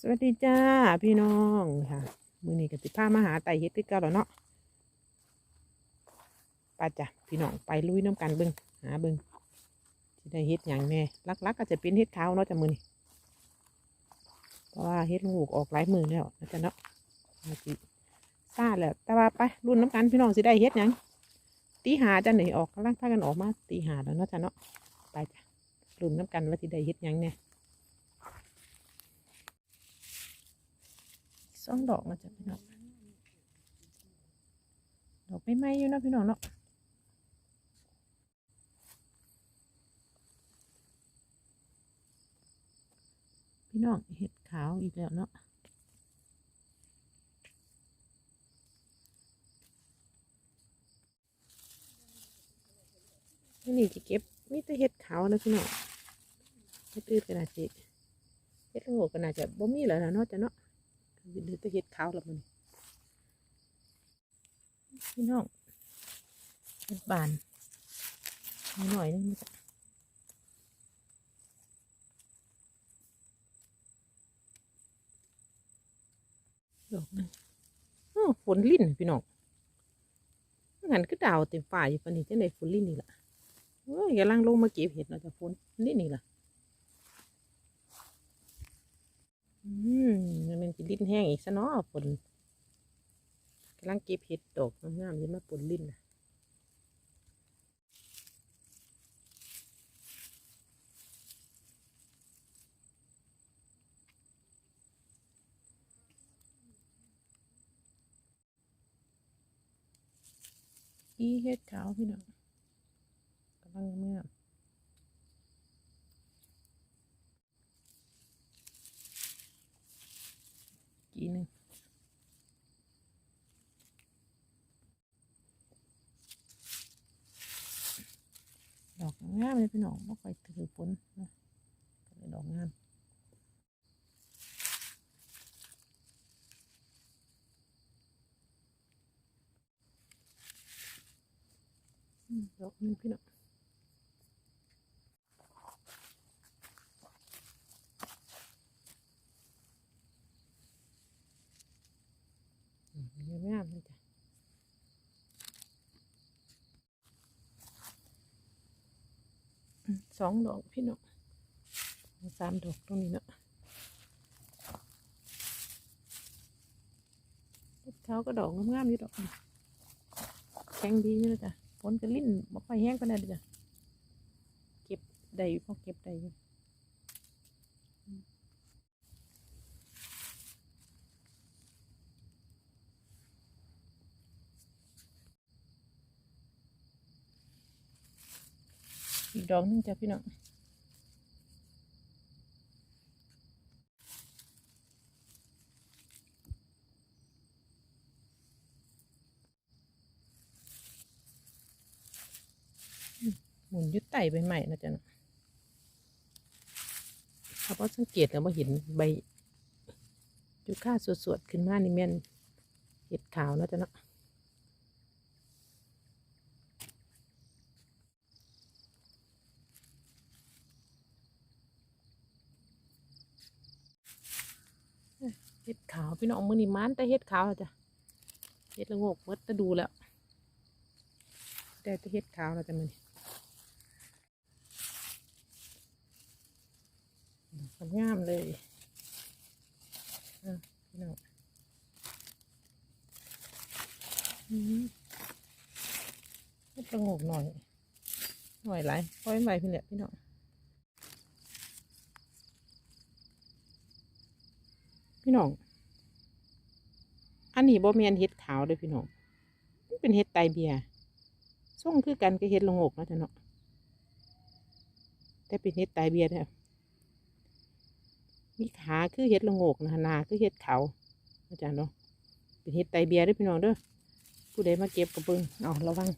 สวัสดีจ้าพี่น้องค่ะ มือนี้ก็สิพามาหาไต่เฮ็ดคือเก่าแล้วเนาะไปจ้ะพี่น้องไปลุยน้ำกันเบิ่งหาเบิ่งสิได้เฮ็ดอย่างแน่ลักๆก็จะเป็นเฮ็ดขาเนาะจ้ะมือนี้เพราะว่าเฮ็ดลูกออกหลายมือแล้วนะจ๊ะเนาะมาสิซาแล้วแต่ว่าไปรุ่นน้ำกันพี่น้องสิได้เฮ็ดยังตีหาจ้ะหนีออกกำลังพากันออกมาตีหาแล้วเนาะจ้ะเนาะไปจ้ะรุ่นน้ำกันว่าสิได้เฮ็ดยังแน่ สองดอกนะจ๊ะพี่น้องดอกไม่ไหมอยู่เนาะพี่น้องเนาะพี่น้องเห็ดขาวอีกแล้วเนาะนี่จะเก็บมีแต่เห็ดขาวนะพี่น้องเห็ดอื่นก็น่าจะเห็ดละโงกก็น่าจะบ่มีแล้วนะเนาะจ้ะเนาะ หรือจะเห็ดขาวหรอมันพี่น้องเห็ดบานหน่อยนึงมันะดอกหนึงอ้อฝนลิ่นพี่น้องงั้นคือดาวเต็มฝ่ายอยู่ปานนี้จังไดฝนลิ่นนี่ล่ะเอ้ยกำลังลงมาเก็บเห็ดเนาะจะฝนลิ่นนี่ล่ะ อืมมันเป็นสิลิ้นแห้งอีกซะเนาะฝนกำลังเก็บเห็ดดอกงามๆอยิ่มาปนลิ้นนะอีเห็ดขาวพี่น้องกำลังงาม กีหนึงดอกงามเลยพี่น้องไม่ค่อยถือฝนนะก็เลยดอกงามดอกนึงพี่น้องอืมงามๆเลยจ้ะอืม สองดอกพี่น้องสามดอกตรงนี้เนาะเขาก็ดอกงามๆอยู่ดอกแข็งดีนี่นะจ๊ะผลก็ลิ้นบ่ค่อยแห้งปานใดเด้อจ้ะเก็บได้อยู่พอเก็บได้อยู่ อีกดอกนึงจ้ะพี่น้องหมุนยึดไต่ใบใหม่นะจ๊ะเนาะถ้าพอสังเกตแล้วว่าเห็นใบจุค่าสวดๆขึ้นมานี่แม่นเห็ดขาวนะจ๊ะเนาะ เห็ดขาว พี่น้องมือนี่มันแต่เห็ดขาวแล้วจ้ะเห็ดละงกเมดจะดูแล้ว แต่แต่เห็ดขาวแล้วจ้ะมันงามเลยอะพี่น้องอืมเห็ดละงกหน่อยหน่อยหลายปล่อยไว้พี่เนี่ยพี่น้องพี่น้อง อันนี้บ่แมนเห็ดขาวเด้วยพี่น้องเป็นเห็ดไตเบียส่งคือกันก็เห็ดลงอกนะจ๊ะเนาะแต่เป็นเห็ดไตเบียเนี่ยมีขาคือเห็ดลงอกนะนาคือเห็ดขาวอาจารย์เนาะเป็นเห็ดไตเบียด้วยพี่น้องเด้อผู้ใดมาเก็บกระเบิงเอาระวัง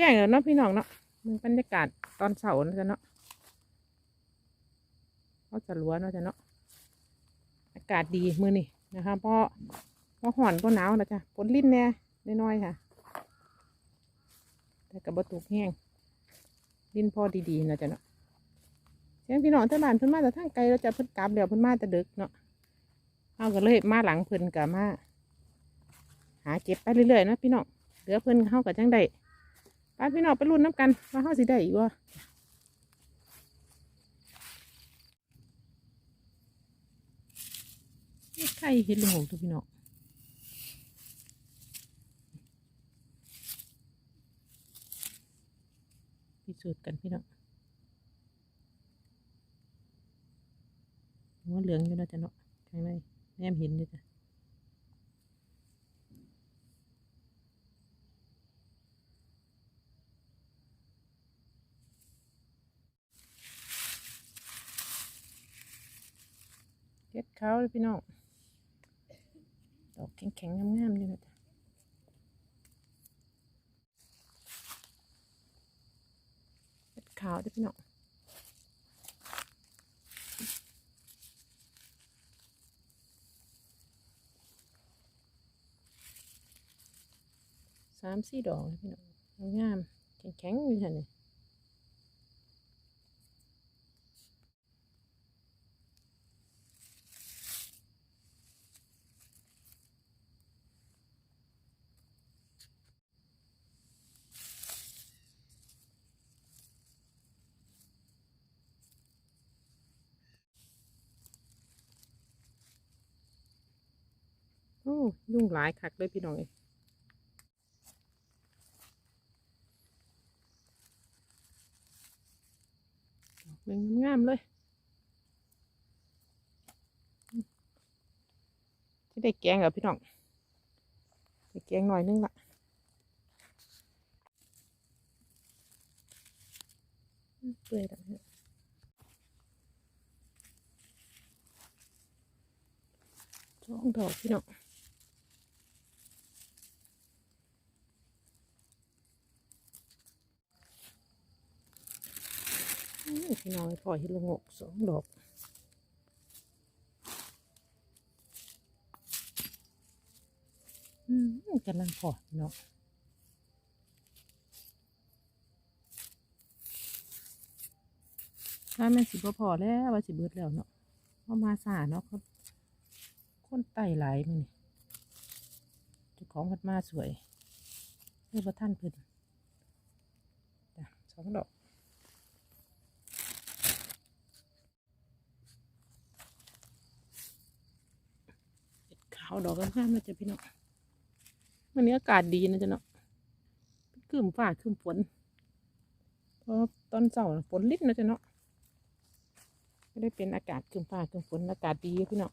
แจ้งแล้วเนาะพี่น้องเนาะมันบรรยากาศตอนเสาร์นะจ๊ะเนาะเขาจะล้วนนะจ๊ะเนาะอากาศดีมือนี้นะคะเพราะเพราะห่อนเพราะหนาวนะจ๊ะฝนลิ้นแน่น้อยๆค่ะ แต่กับบตุกแห้งลิ้นพอดีๆนะจ๊ะเนาะเสียงพี่น้องท่าบ้านเพิ่นมาแต่ทางไกลเราจะเพิ่นกลับเดี๋ยวเพิ่นมาแต่ดึกเนาะเอาก็เลยมาหลังเพิ่นกับมา หาเก็บไปเรื่อยๆนะพี่น้องเหลือเพิ่นเข้ากับจังได้ ไปพี่น้องไปรุ่นน้ำกันว่าเขาสิได้อีกวะไข่เห็ดลูกหงตัวพี่น้องพิสูจน์กันพี่น้องหัวเหลืองอยู่นะจ๊ะเนาะข้างในแนมเห็นอยู่จ้ะ เขาวเลยพี่น้องดอกแข็งๆงามๆอยู่นะจ๊ะเฮ็ดขาวเด้วยพี่น้องสามสี่ดอกเลยพี่น้องงามแข็งๆอยู่ค่ะนี่ ยุ่งหลายคักเลยพี่น้องเอ้ยดอกงามๆเลยที่ได้แกงเหรอพี่น้องได้แกงหน่อยนึงละเปื่อยแล้วเนี่ยสองดอกพี่น้อง อืม พี่น้องพอเห็นลงกสองดอกอืมกำลังพอเนาะถ้าม่นสิบพอแล้วว่าสิเบิดแล้วเนาะเอามาสาเนาะครับคนไต่หลายมือนี่เจ้าของพัดมาสวยเรียกว่าท่านเพิ่นสองดอก เห็ดขาวดอกงามๆนะจ๊ะพี่น้องวันนี้อากาศดีนะจ๊ะเนาะครึ้มฟ้าครึ้มฝนเพราะตอนเช้าฝนลิ้นะจ๊ะเนาะไม่ได้เป็นอากาศครึ้มฟ้าครึ้มฝนอากาศดีพี่น้อง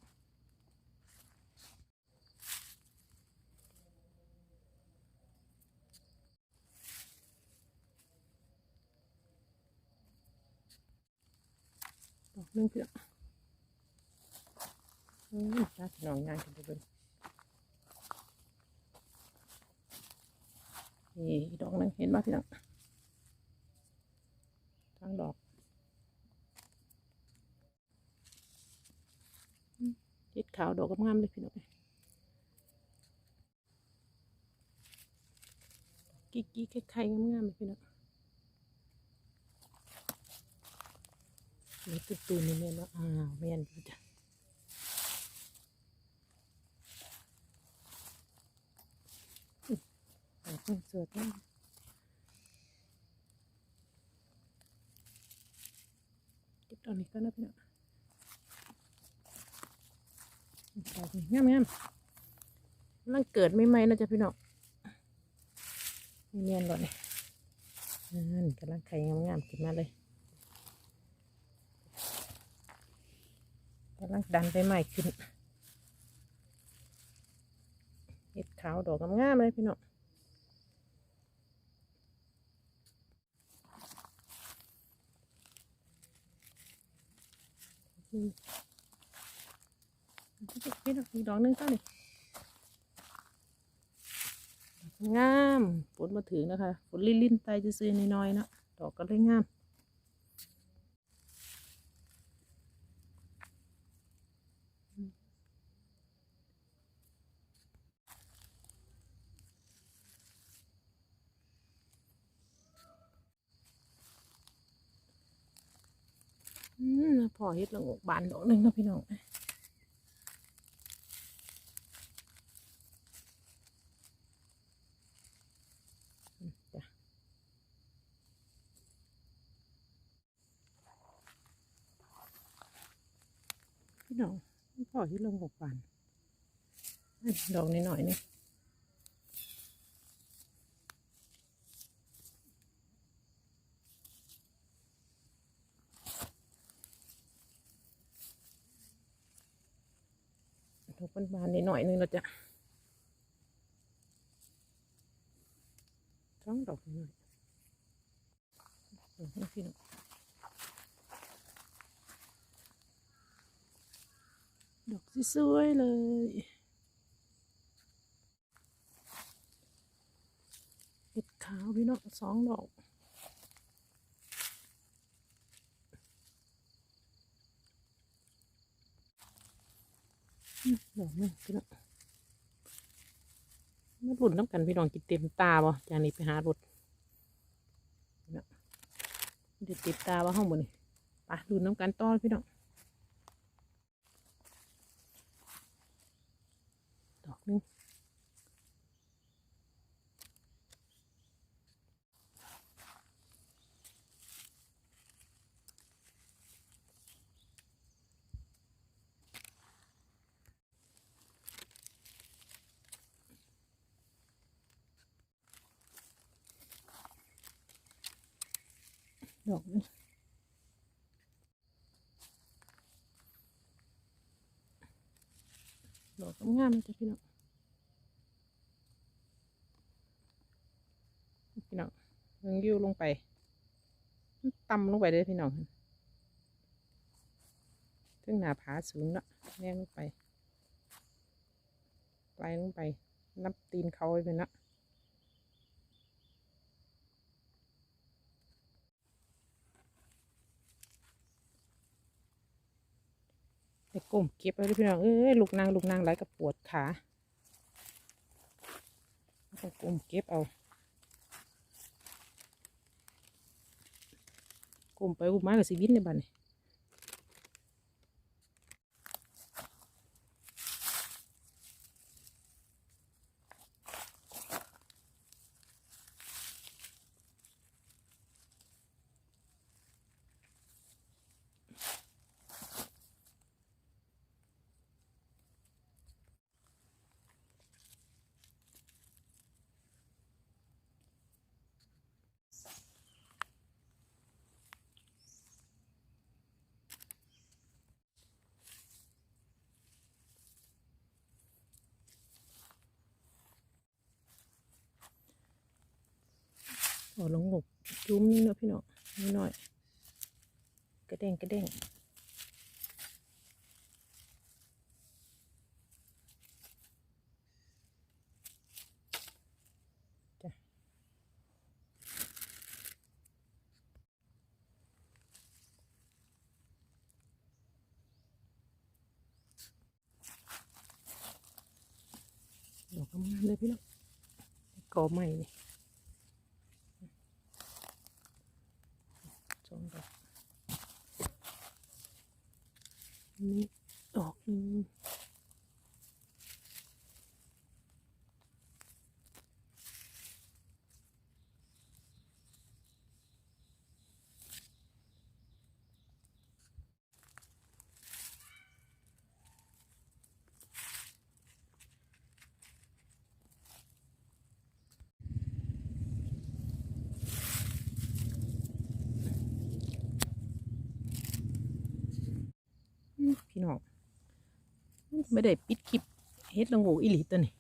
ดอกนึงพี่น้อง น่าพี่น้องงานกันไปเบิ่งนี่ดอกนึงเห็นไหมพี่น้องทั้งดอกอืมเห็ดขาวดอกงามเลยพี่น้องกิ๊กกิ๊กไข่ๆงามๆเลยพี่น้องนี่ตุ๊ตูนนี่แม่นว่าอ้าวแม่ยันอยู่จ้ะ ดอกมันสวยมากเก็บดอกนี้ก็นะพี่น้องดอกนี้งามงามกำลังเกิดไม่ไหมนะจ๊ะพี่น้องเนียนๆก่อนนี่นั่นกำลังไข่งามๆขึ้นมาเลยกำลังดันไปใหม่ขึ้นเห็ดขาวดอกงามๆเลยพี่น้อง นี่ดอกอีกดอกนึงเท่านี้งามฝนมาถึงนะคะฝนลิ่นๆไปจะซื้อน้อยๆนะดอกก็เลยงาม พอเฮ็ดละงกบานดอกหนึ่งนะพี่น้องพี่น้องพอเฮ็ดละงกบานดอกนิดหน่อยๆนี่ดอกบานๆนิดหน่องเราจะสองดอกนิดหน่อยดอกนี้พี่น้องดอกสวยเลยเห็ดขาวพี่น้องสองดอกดอกนึงพี่น้อง มาหลุดน้ำกันพี่น้องกินเต็มตาบ่จากนี้ไปหารถพี่น้องเดี๋ยวติดตาว่าห้องบนนี่ไปหลุดน้ำกันต้อนพี่น้อง ดอกนึงดอกงามเลยจ้ะพี่น้องพี่น้องเงิงยิ้วลงไปต่ำลงไปเลยพี่น้องถึงหน้าผาสูงเนาะแนงลงไปไกลลงไป นับตีนเขาไปเป็นเนาะ ไปก้มเก็บไปเลยพี่น้องเอ้ยลูกนางลูกนางไหลกับปวดขาต้องก้มเก็บเอาก้มไปก้มมากับสีวินในบ้านนี่ โอ้ลงหกจุ้มนี่เนาะพี่น้องนิดหน่อย กระเด้งกระเด้งจ้ะดอกงามๆเลยพี่น้องกอใหม่นี่ สองดอก นี่ดอกนึง พี่น้องไม่ได้ปิดคลิปเฮ็ดละโงูอีหลีตัวนี่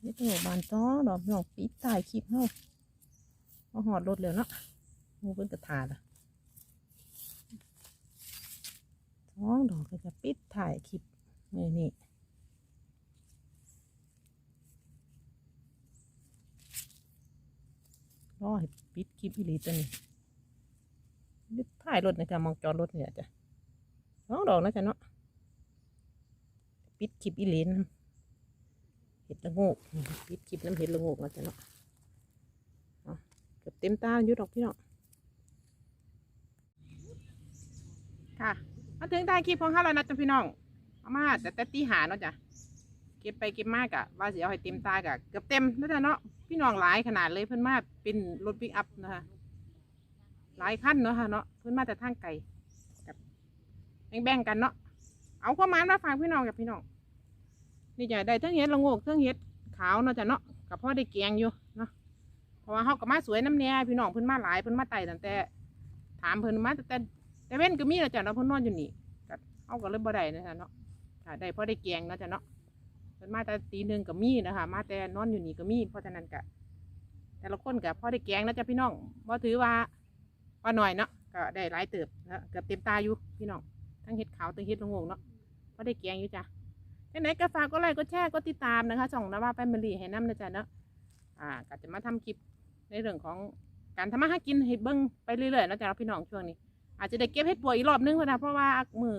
เฮ็ดละโงูบานต้อดอกพี่น้องปิดตายคลิปเฮาเอาหอดรถแล้วเนาะงูเพิ่นกระทาละสองดอกก็จะปิดถ่ายคลิปนี่นี่รอให้ปิดคลิปอีหลีตัวนี้ถ่ายรถนะจ๊ะมองจอรถเนี่ยจ้ะ สองดอกนะจ๊ะเนาะปิดคลิปอีเลนเห็ดละโงกปิดคลิปน้ำเห็ดละโงกนะจ๊ะเนาะเกือบเต็มตาอยู่ดอกพี่เนาะค่ะมาถึงท้ายคลิปของเราแล้วนะจ๊ะพี่น้องเอามาแต่แต่ตีหาเนาะจ้ะเก็บไปเก็บมากอะว่าสิเอาให้เต็มตากะเกือบเต็มแล้วจ้ะเนาะพี่น้องหลายขนาดเลยเพิ่อนมาเป็นรถปิกอัพนะคะหลายขั้นเนาะค่ะเนาะเพิ่อนมาแต่ทางไกล แบ่งๆกันเนาะเอาความหมายมาฝากพี่น้องกับพี่น้องนี่จ้ะได้ทั้งเห็ดละโงกทั้งเห็ดขาวเนาะจ้ะเนาะกับพ่อได้แกงอยู่เนาะเพราะว่าเฮากับมาสวยน้ำแน่พี่น้องเพิ่นมาหลายเพิ่นมาไต่ตั้งแต่ ถามเพิ่นมาแต่แต่เว้นก็มีแล้วจ้ะเนาะเพิ่นนอนอยู่นี่ก็เอาก็เลยบ่ได้นะคะเนาะได้พ่อได้แกงเนาะจ้ะเนาะเพิ่นมาแต่ตีหนึ่งก็มีนะคะมาแต่นอนอยู่นี่ก็มีเพราะฉะนั้นก็แต่ละคนก็พอได้แกงเนาะจ้ะพี่น้องบ่ถือว่าว่าหน่อยเนาะก็ได้หลายเติบนะเกือบเต็มตาอยู่พี่น้อง ทั้งเห็ดขาวทั้งเห็ดละโงงเนาะพอได้แกงอยู่จ้ะยังไงก็ฝากก็ไลค์ก็แชร์ก็ติดตามนะคะช่องนะว่าแฟมิลี่ให้น้ำนะจ๊ะเนาะอ่าก็จะมาทำคลิปในเรื่องของการทำมาหากินให้เบิ่งไปเรื่อยๆนะจ้ะพี่น้องช่วงนี้ อาจจะได้เก็บเห็ดปัวอีกรอบนึงเพราะนะเพราะว่ามือ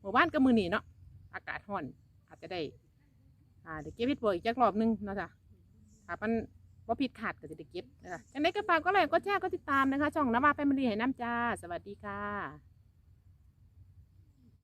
หมู่บ้านกับมือหนีเนาะอากาศร้อน อาจจะได้อ่าได้เก็บเห็ดปัวอีกจักรอบนึงเนาะจ้ะถ้ามันว่าผิดขาดก็จะได้เก็บนะคะจังไดก็ฝากก็เลยก็แชร์ก็ติดตามนะคะช่องน้ำมาแฟมิลี่ให้น้ำจ้าสวัสดีค่ะ